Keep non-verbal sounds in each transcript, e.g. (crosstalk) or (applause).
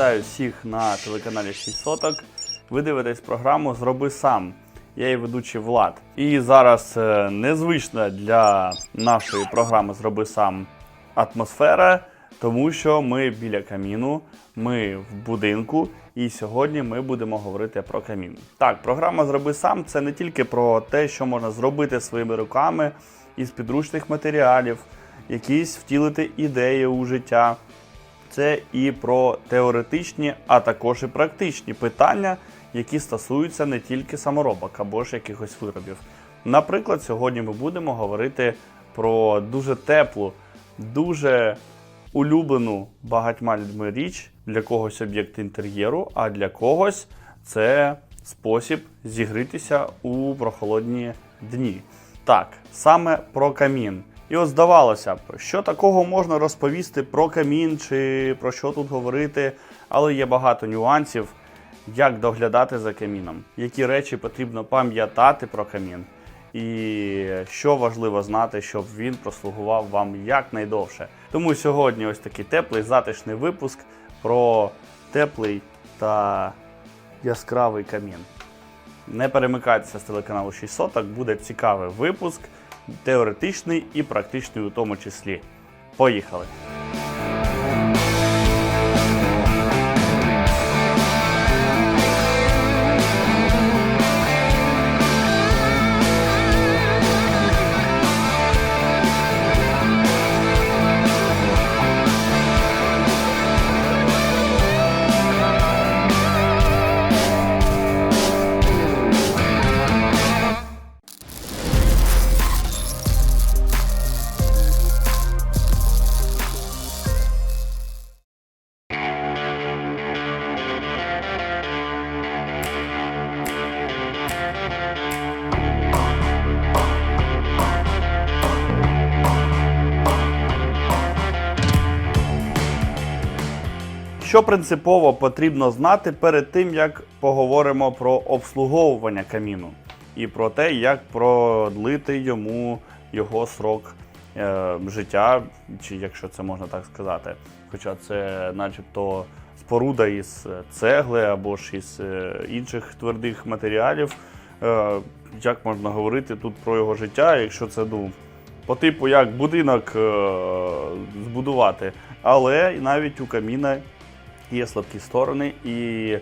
Вітаю всіх на телеканалі 6 соток. Ви дивитесь програму Зроби сам. Я її ведучий Влад. І зараз е, незвична для нашої програми Зроби сам атмосфера, тому що ми біля каміну, ми в будинку, і сьогодні ми будемо говорити про камін. Так, програма Зроби сам це не тільки про те, що можна зробити своїми руками із підручних матеріалів, якісь втілити ідеї у життя. Це і про теоретичні, а також і практичні питання, які стосуються не тільки саморобок або ж якихось виробів. Наприклад, сьогодні ми будемо говорити про дуже теплу, дуже улюблену багатьма людьми річ для когось об'єкт інтер'єру, а для когось це спосіб зігрітися у прохолодні дні. Так, саме про камін. І от здавалося б, що такого можна розповісти про камін чи про що тут говорити, але є багато нюансів, як доглядати за каміном, які речі потрібно пам'ятати про камін, і що важливо знати, щоб він прослугував вам якнайдовше. Тому сьогодні ось такий теплий затишний випуск про теплий та яскравий камін. Не перемикайтеся з телеканалу 6 соток, буде цікавий випуск, теоретичний і практичний у тому числі. Поїхали! Що принципово потрібно знати перед тим, як поговоримо про обслуговування каміну і про те, як продлити йому його срок е, життя, чи якщо це можна так сказати. Хоча це, начебто, споруда із цегли або ж із е, інших твердих матеріалів. Е, як можна говорити тут про його життя, якщо це ну, по типу як будинок е, збудувати, але навіть у каміна є слабкі сторони і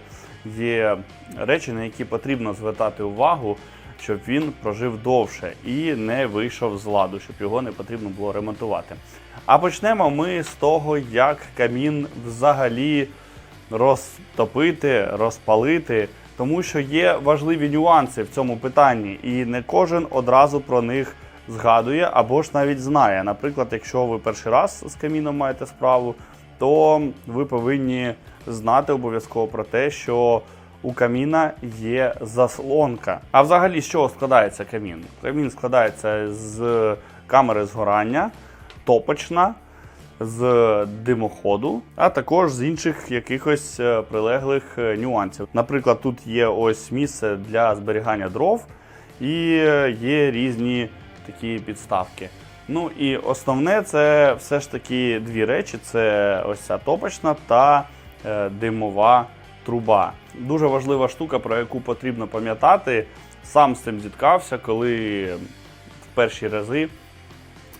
є речі, на які потрібно звертати увагу, щоб він прожив довше і не вийшов з ладу, щоб його не потрібно було ремонтувати. А почнемо ми з того, як камін взагалі розтопити, розпалити, тому що є важливі нюанси в цьому питанні, і не кожен одразу про них згадує або ж навіть знає. Наприклад, якщо ви перший раз з каміном маєте справу, то ви повинні знати обов'язково про те, що у каміна є заслонка. А взагалі, з чого складається камін? Камін складається з камери згорання, топочна, з димоходу, а також з інших якихось е, прилеглих е, нюансів. Наприклад, тут є ось місце для зберігання дров і е, є різні такі підставки. Ну і основне це все ж таки дві речі: це ось ця топочна та е, димова труба. Дуже важлива штука, про яку потрібно пам'ятати. Сам з цим зіткався, коли в перші рази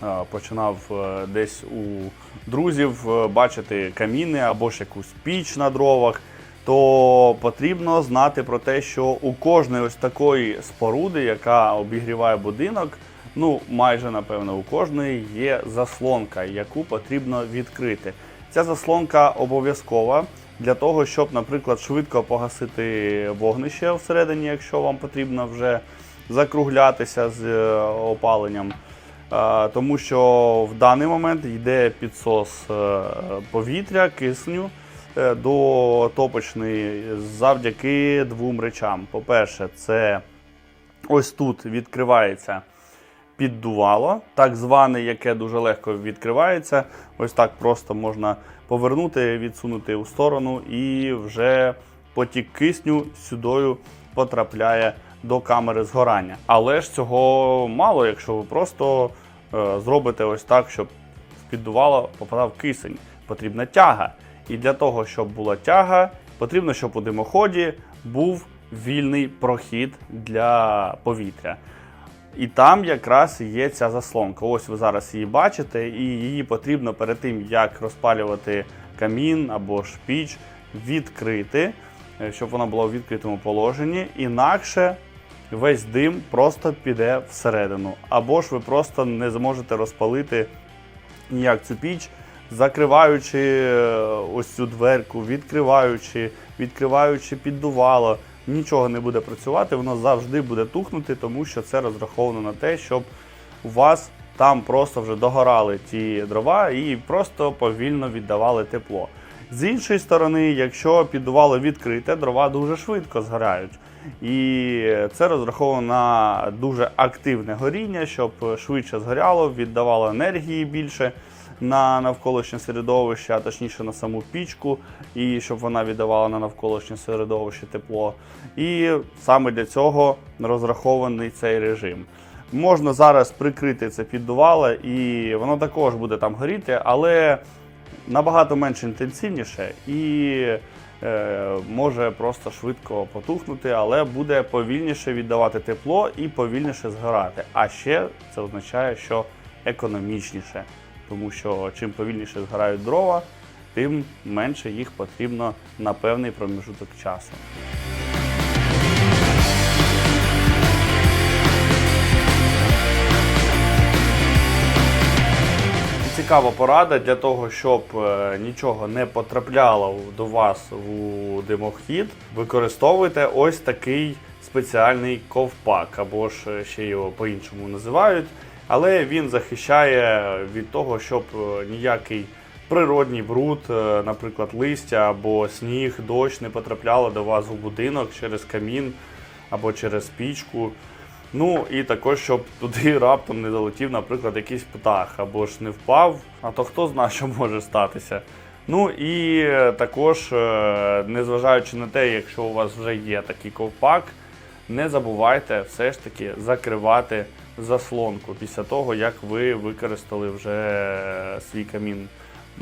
е, починав е, десь у друзів бачити каміни або ж якусь піч на дровах. То потрібно знати про те, що у кожної ось такої споруди, яка обігріває будинок, ну майже напевно у кожної є заслонка, яку потрібно відкрити. Ця заслонка обов'язкова для того, щоб, наприклад, швидко погасити вогнище всередині, якщо вам потрібно вже закруглятися з е, опаленням. Е, Тому що в даний момент йде підсос е, повітря, кисню до топочної завдяки двом речам. По-перше, це ось тут відкривається піддувало, так зване, яке дуже легко відкривається. Ось так просто можна повернути, відсунути у сторону, і вже потік кисню сюдою потрапляє до камери згорання. Але ж цього мало, якщо ви просто е, зробите ось так, щоб в піддувало попадав кисень. Потрібна тяга. І для того, щоб була тяга, потрібно, щоб у димоході був вільний прохід для повітря. І там якраз є ця заслонка. Ось ви зараз її бачите, і її потрібно перед тим, як розпалювати камін або ж піч, відкрити, е, щоб вона була у відкритому положенні. Інакше весь дим просто піде всередину. Або ж ви просто не зможете розпалити ніяк цю піч, закриваючи е, ось цю дверку, відкриваючи, відкриваючи піддувало. Нічого не буде працювати, воно завжди буде тухнути, тому що це розраховано на те, щоб у вас там просто вже догорали ті дрова і просто повільно віддавали тепло. З іншої сторони, якщо піддувало відкрите, дрова дуже швидко згорають. І це розраховано на дуже активне горіння, щоб швидше згоряло, віддавало енергії більше на навколишнє середовище, а точніше на саму пічку, і щоб вона віддавала на навколишнє середовище тепло. І саме для цього розрахований цей режим. Можна зараз прикрити це піддувало, і воно також буде там горіти, але набагато менш інтенсивніше і е, може просто швидко потухнути, але буде повільніше віддавати тепло і повільніше згорати. А ще це означає, що економічніше, тому що чим повільніше згорають дрова, тим менше їх потрібно на певний проміжуток часу. Цікава порада для того, щоб е, нічого не потрапляло до вас у димохід. Використовуйте ось такий спеціальний ковпак, або ж е, ще його по-іншому називають. Але він захищає від того, щоб е, ніякий природній бруд, е, наприклад, листя або сніг, дощ не потрапляло до вас у будинок через камін або через пічку. Ну і також, щоб туди (laughs) раптом не залетів, наприклад, якийсь птах або ж не впав, а то хто знає, що може статися. Ну і також, е, незважаючи на те, якщо у вас вже є такий ковпак, не забувайте все ж таки закривати заслонку після того, як ви використали вже свій камін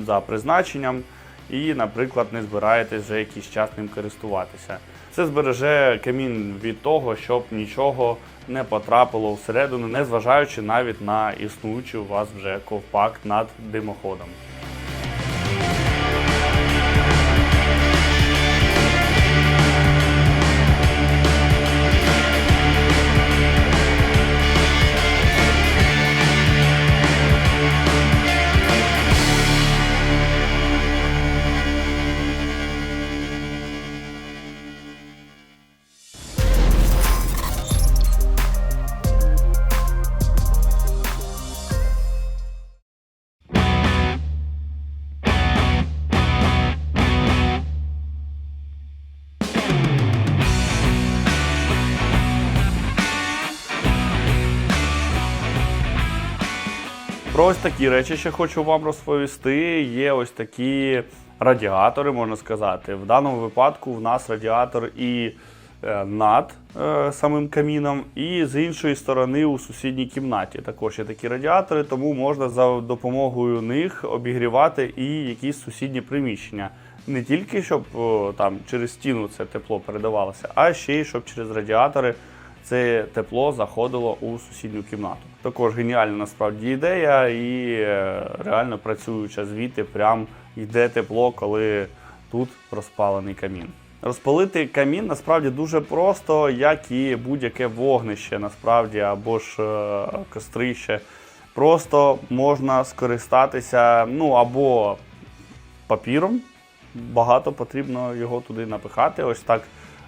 за призначенням і, наприклад, не збираєтесь вже якийсь час ним користуватися. Це збереже камін від того, щоб нічого не потрапило всередину, незважаючи навіть на існуючий у вас вже ковпак над димоходом. Ось такі речі ще хочу вам розповісти. Є ось такі радіатори, можна сказати. В даному випадку в нас радіатор і е, над е, самим каміном, і з іншої сторони у сусідній кімнаті. Також є такі радіатори, тому можна за допомогою них обігрівати і якісь сусідні приміщення. Не тільки щоб о, там через стіну це тепло передавалося, а ще й щоб через радіатори це тепло заходило у сусідню кімнату. Також геніальна насправді ідея, і е, реально працююча звідти, прям йде тепло, коли тут розпалений камін. Розпалити камін насправді дуже просто, як і будь-яке вогнище, насправді, або ж е, кострище. Просто можна скористатися ну або папіром, багато потрібно його туди напихати. Ось так.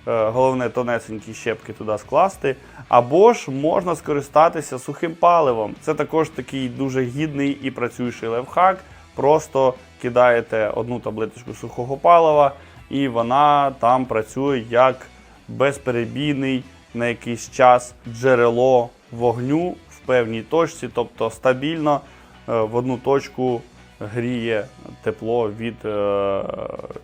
Е, Головне тонесенькі щепки туди скласти. Або ж можна скористатися сухим паливом. Це також такий дуже гідний і працюючий лайфхак. Просто кидаєте одну таблеточку сухого палива, і вона там працює як безперебійний на якийсь час джерело вогню в певній точці, тобто стабільно е, в одну точку гріє тепло від е,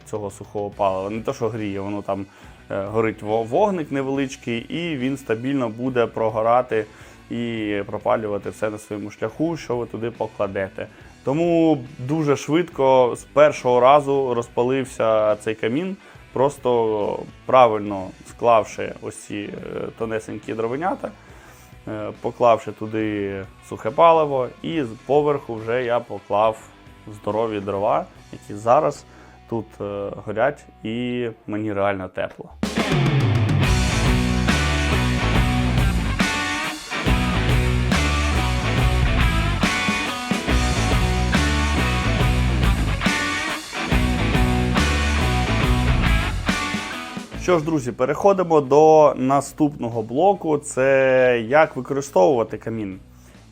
цього сухого палива. Не те, що гріє, воно там горить вогник невеличкий, і він стабільно буде прогорати і пропалювати все на своєму шляху, що ви туди покладете. Тому дуже швидко з першого разу розпалився цей камін, просто правильно склавши ось ці е, тонесенькі дровенята, е, поклавши туди сухе паливо, і з поверху вже я поклав здорові дрова, які зараз тут е, горять, і мені реально тепло. Що ж, друзі, переходимо до наступного блоку: це як використовувати камін,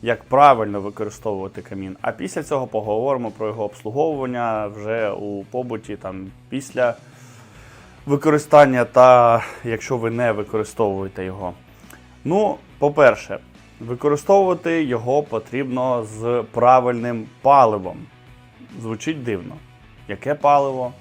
як правильно використовувати камін. А після цього поговоримо про його обслуговування вже у побуті, там після використання та якщо ви не використовуєте його. Ну, по-перше, використовувати його потрібно з правильним паливом. Звучить дивно. Яке паливо?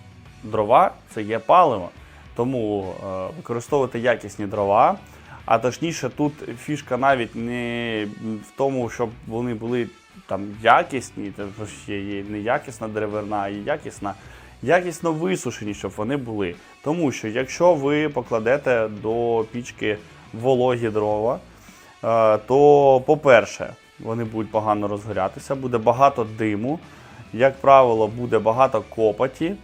Дрова це є паливо. Тому е, використовувати якісні дрова. А точніше, тут фішка навіть не в тому, щоб вони були там якісні, тому що є не якісна деревина, а якісна, якісно висушені, щоб вони були. Тому що якщо ви покладете до пічки вологі дрова, е, то, по-перше, вони будуть погано розгорятися, буде багато диму, як правило, буде багато копоті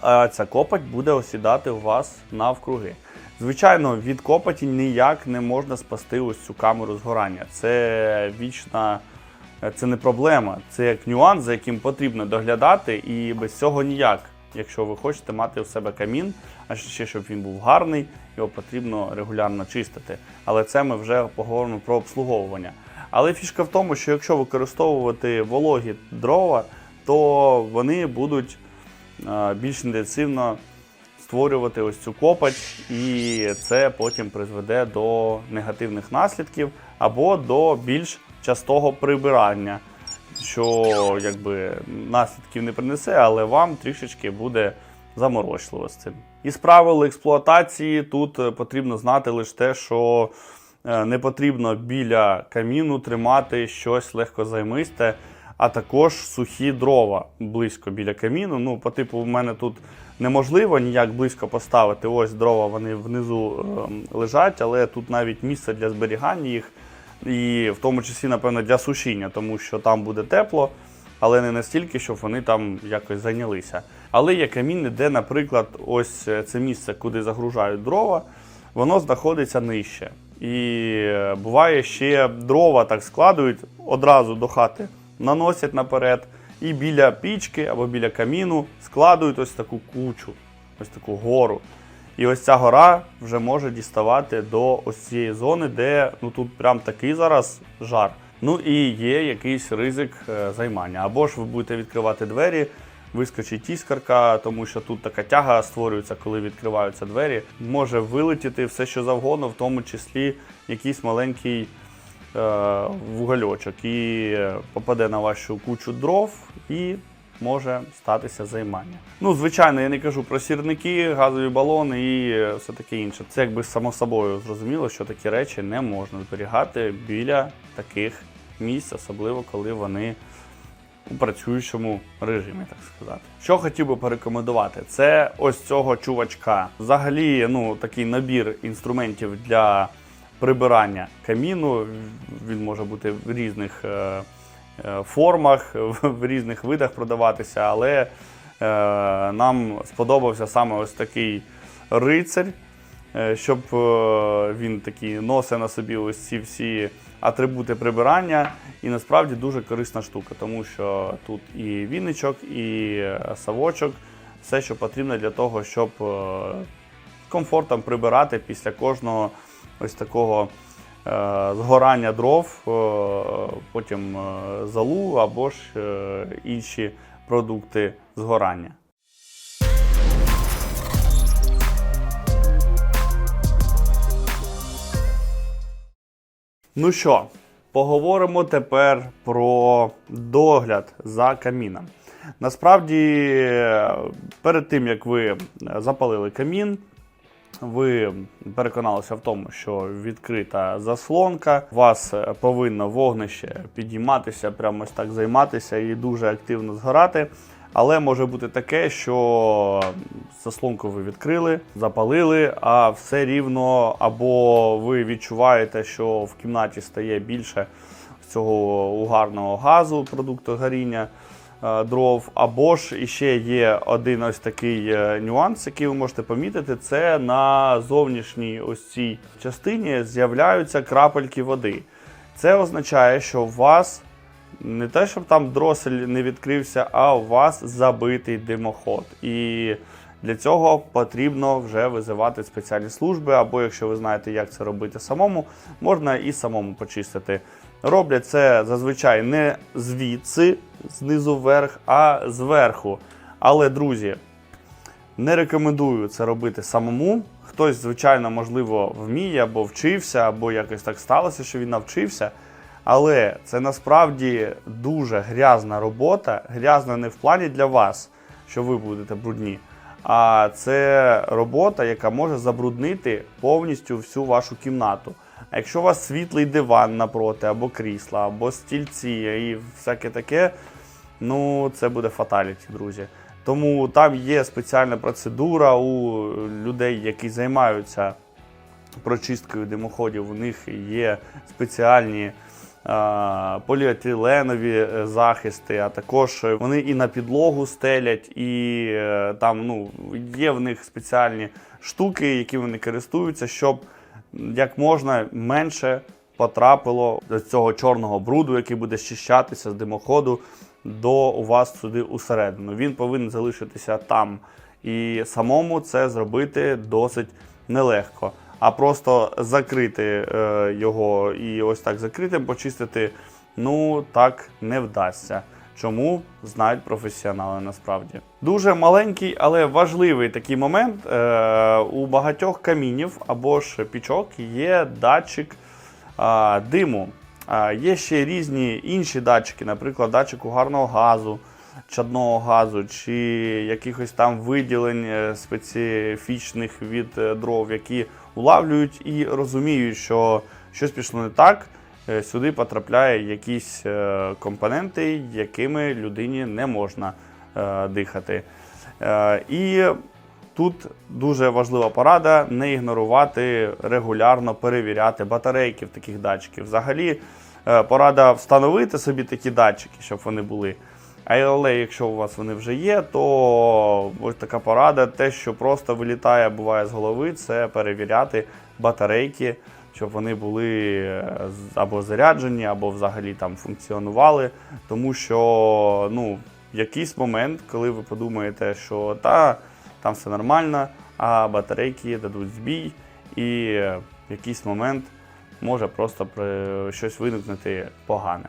а ця копоть буде осідати у вас навкруги. Звичайно, від копоті ніяк не можна спасти ось цю камеру згорання. Це вічна, це не проблема, це як нюанс, за яким потрібно доглядати, і без цього ніяк. Якщо ви хочете мати у себе камін, а ще щоб він був гарний, його потрібно регулярно чистити. Але це ми вже поговоримо про обслуговування. Але фішка в тому, що якщо використовувати вологі дрова, то вони будуть е, більш інтенсивно створювати ось цю копоть, і це потім призведе до негативних наслідків або до більш частого прибирання, що якби наслідків не принесе, але вам трішечки буде заморочливо з цим. Із правил експлуатації тут е, потрібно знати лише те, що е, не потрібно біля каміну тримати щось легкозаймисте, а також сухі дрова близько біля каміну. Ну, по типу, в мене тут неможливо ніяк близько поставити. Ось дрова вони внизу ем, лежать, але тут навіть місце для зберігання їх, і в тому числі, напевно, для сушіння, тому що там буде тепло, але не настільки, щоб вони там якось зайнялися. Але є каміни, де, наприклад, ось це місце, куди загружають дрова, воно знаходиться нижче. І е, буває ще дрова так складують одразу до хати, наносять наперед, і біля пічки або біля каміну складують ось таку кучу, ось таку гору. І ось ця гора вже може діставати до ось цієї зони, де ну тут прям такий зараз жар. Ну і є якийсь ризик е, займання. Або ж ви будете відкривати двері, вискочить іскарка, тому що тут така тяга створюється, коли відкриваються двері. Може вилетіти все, що завгодно, в тому числі якийсь маленький вугольочок, і попаде на вашу кучу дров і може статися займання. Ну, звичайно, я не кажу про сірники, газові балони і е, все таке інше. Це якби само собою зрозуміло, що такі речі не можна зберігати біля таких місць, особливо коли вони у працюючому режимі, так сказати. Що хотів би порекомендувати, це ось цього чувачка. Взагалі, ну такий набір інструментів для прибирання каміну. Він може бути в різних е, е, формах, (laughs) в різних видах продаватися, але е, нам сподобався саме ось такий рицарь. Щоб він такий носить на собі ось ці всі атрибути прибирання. І насправді дуже корисна штука, тому що тут і віничок, і савочок, все, що потрібно для того, щоб комфортом прибирати після кожного ось такого е, згорання дров, е, потім е, залу або ж інші продукти згорання. Ну що, поговоримо тепер про догляд за каміном. Насправді, перед тим як ви запалили камін, ви переконалися в тому, що відкрита заслонка, вас е, повинно вогнище підійматися, прямо ось так займатися і дуже активно згорати. Але може бути таке, що заслонку ви відкрили, запалили, а все рівно, або ви відчуваєте, що в кімнаті стає більше цього угарного газу, продукту горіння дров. Або ж іще є один ось такий е, нюанс, який ви можете помітити, це на зовнішній ось цій частині з'являються крапельки води. Це означає, що у вас не те, щоб там дросель не відкрився, а у вас забитий димоход. І для цього потрібно вже визивати спеціальні служби, або якщо ви знаєте, як це робити самому, можна і самому почистити. Роблять це зазвичай не звідси, знизу вверх, а зверху. Але, друзі, не рекомендую це робити самому. Хтось, звичайно, можливо, вміє або вчився, або якось так сталося, що він навчився. Але це насправді дуже грязна робота, грязна не в плані для вас, що ви будете брудні. А це робота, яка може забруднити повністю всю вашу кімнату. А якщо у вас світлий диван напроти, або крісла, або стільці і всяке таке, ну це буде фаталіті, друзі. Тому там є спеціальна процедура у людей, які займаються прочисткою димоходів. У них є спеціальні поліетиленові е, захисти, а також вони і на підлогу стелять, і е, там ну, є в них спеціальні штуки, які вони користуються, щоб як можна менше потрапило до цього чорного бруду, який буде щищатися з димоходу до у вас сюди усередину. Він повинен залишитися там. І самому це зробити досить нелегко. А просто закрити е, його і ось так закритим почистити, ну так не вдасться. Чому знають професіонали насправді. Дуже маленький, але важливий такий момент. Е, у багатьох камінів або ж пічок є датчик е, диму. Е, є ще різні інші датчики, наприклад, датчик угарного газу, чадного газу, чи якихось там виділень е, специфічних від е, дров, які улавлюють і розуміють, що щось пішло не так. Е, Сюди потрапляє якісь е, компоненти, якими людині не можна е, дихати. І тут дуже важлива порада не ігнорувати, регулярно перевіряти батарейки в таких датчиків. Взагалі, порада встановити собі такі датчики, щоб вони були. Але якщо у вас вони вже є, то ось така порада, те, що просто вилітає, буває з голови, це перевіряти батарейки, щоб вони були е, або заряджені, або взагалі там функціонували. Тому що ну, в якийсь момент, коли ви подумаєте, що та, там все нормально, а батарейки дадуть збій, і в якийсь момент може просто щось виникнути погане.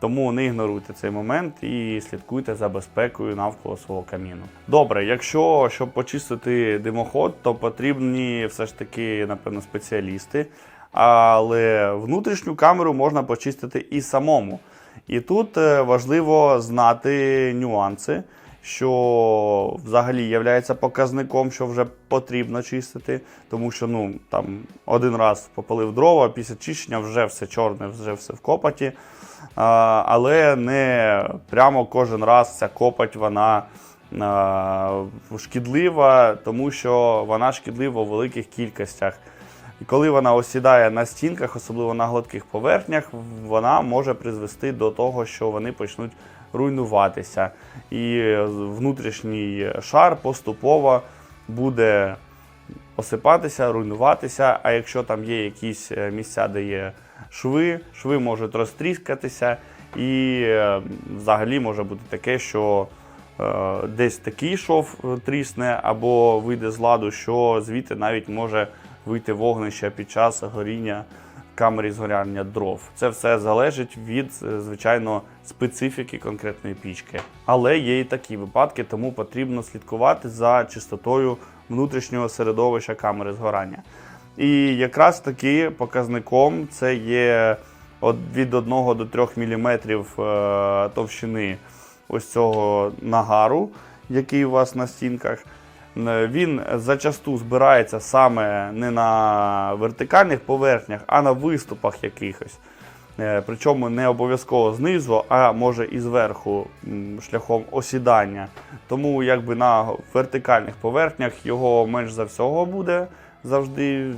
Тому не ігноруйте цей момент і слідкуйте за безпекою навколо свого каміну. Добре, якщо щоб почистити димоход, то потрібні все ж таки, напевно, спеціалісти. Але внутрішню камеру можна почистити і самому. І тут е, важливо знати нюанси, що взагалі є показником, що вже потрібно чистити, тому що ну, там, один раз попалив дрова, після чищення вже все чорне, вже все в копоті. Але не прямо кожен раз ця копоть вона шкідлива, тому що вона шкідлива у великих кількостях. І коли вона осідає на стінках, особливо на гладких поверхнях, вона може призвести до того, що вони почнуть руйнуватися. І внутрішній шар поступово буде осипатися, руйнуватися. А якщо там є якісь е, місця, де є шви, шви можуть розтріскатися, і е, взагалі може бути таке, що е, десь такий шов трісне або вийде з ладу, що звідти навіть може вийти вогнище під час горіння в камері згоряння дров. Це все залежить від, е, звичайно, специфіки конкретної пічки. Але є і такі випадки, тому потрібно слідкувати за чистотою внутрішнього середовища камери згорання. І якраз таки показником це є від 1 до 3 мм товщини ось цього нагару, який у вас на стінках. Е, Він зачасту збирається саме не на вертикальних поверхнях, а на виступах якихось. Е, Причому не обов'язково знизу, а може і зверху шляхом осідання. Тому якби на вертикальних поверхнях його менш за всього буде завжди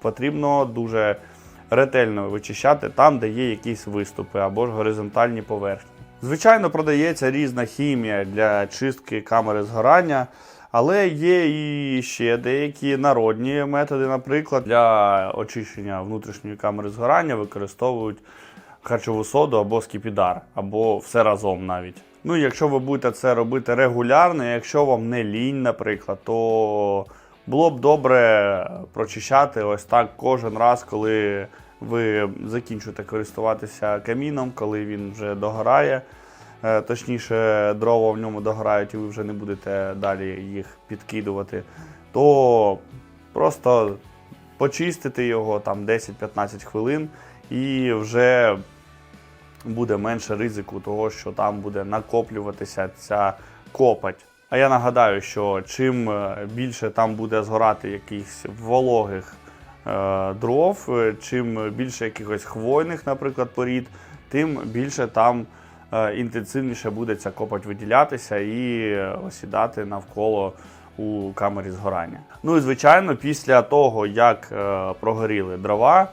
потрібно дуже ретельно вичищати там, де є якісь виступи або ж горизонтальні поверхні. Звичайно, продається різна хімія для чистки камери згорання, але є і ще деякі народні методи. Наприклад, для очищення внутрішньої камери згорання використовують харчову соду або скіпідар, або все разом навіть. Ну, якщо ви будете це робити регулярно, якщо вам не лінь, наприклад, то було б добре прочищати ось так кожен раз, коли ви закінчуєте користуватися каміном, коли він вже догорає. Е, Точніше, дрова в ньому догорають, і ви вже не будете далі їх підкидувати, то просто почистити його там 10-15 хвилин і вже буде менше ризику того, що там буде накоплюватися ця копоть. А я нагадаю, що чим е, більше там буде згорати якихось вологих е, дров, чим більше якихось хвойних, наприклад, порід, тим більше там інтенсивніше буде ця копоть виділятися і е, осідати навколо у камері згорання. Ну і звичайно, після того, як е, прогоріли дрова,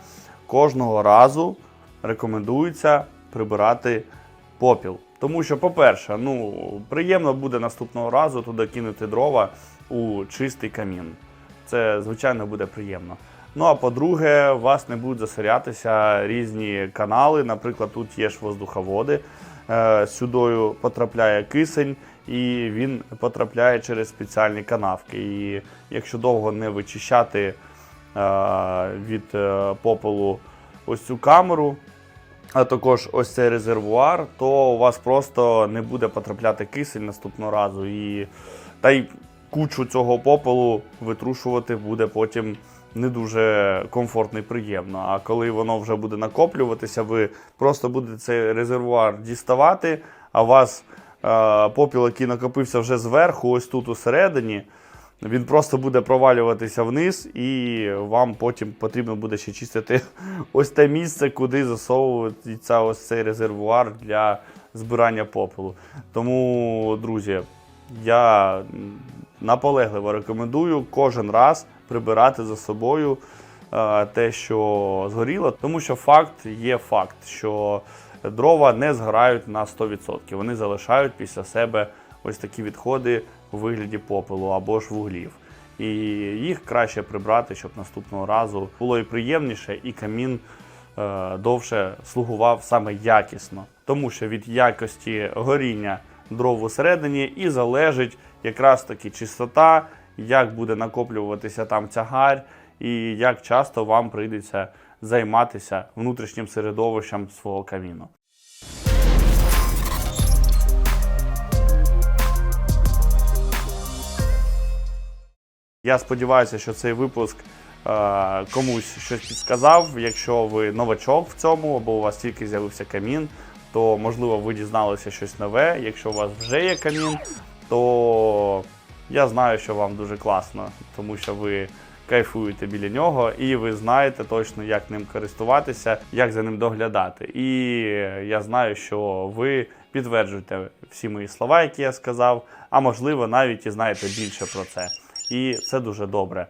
кожного разу рекомендується прибирати попіл. Тому що, по-перше, ну, приємно буде наступного разу туди кинути дрова у чистий камін. Це, звичайно, буде приємно. Ну а по-друге, у вас не будуть засорятися різні канали. Наприклад, тут є ж воздуховоди. Е, Сюдою потрапляє кисень, і він потрапляє через спеціальні канавки. І якщо довго не вичищати е, від е, попелу ось цю камеру, а також ось цей резервуар, то у вас просто не буде потрапляти кисень наступного разу. І та й кучу цього попелу витрушувати буде потім не дуже комфортно і приємно. А коли воно вже буде накоплюватися, ви просто будете цей резервуар діставати, а у вас е, попіл, який накопився вже зверху, ось тут усередині. Він просто буде провалюватися вниз, і вам потім потрібно буде ще чистити (laughs) ось те місце, куди засовується ось цей резервуар для збирання попелу. Тому, друзі, я наполегливо рекомендую кожен раз прибирати за собою е, те, що згоріло, тому що факт є факт, що дрова не згорають на 100%. Вони залишають після себе ось такі відходи у вигляді попелу або ж вуглів. І їх краще прибрати, щоб наступного разу було і приємніше, і камін е, довше слугував саме якісно. Тому що від якості горіння дров усередині і залежить якраз таки чистота, як буде накоплюватися там тягар, і як часто вам прийдеться займатися внутрішнім середовищем свого каміну. Я сподіваюся, що цей випуск е, комусь щось підсказав. Якщо ви новачок в цьому, або у вас тільки з'явився камін, то можливо ви дізналися щось нове. Якщо у вас вже є камін, то я знаю, що вам дуже класно, тому що ви кайфуєте біля нього, і ви знаєте точно, як ним користуватися, як за ним доглядати. І я знаю, що ви підтверджуєте всі мої слова, які я сказав, а можливо, навіть і знаєте більше про це. І це дуже добре.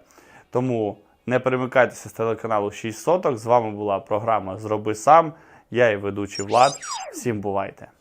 Тому не перемикайтеся з телеканалу 6 соток. З вами була програма Зроби сам. Я і ведучий Влад. Всім бувайте!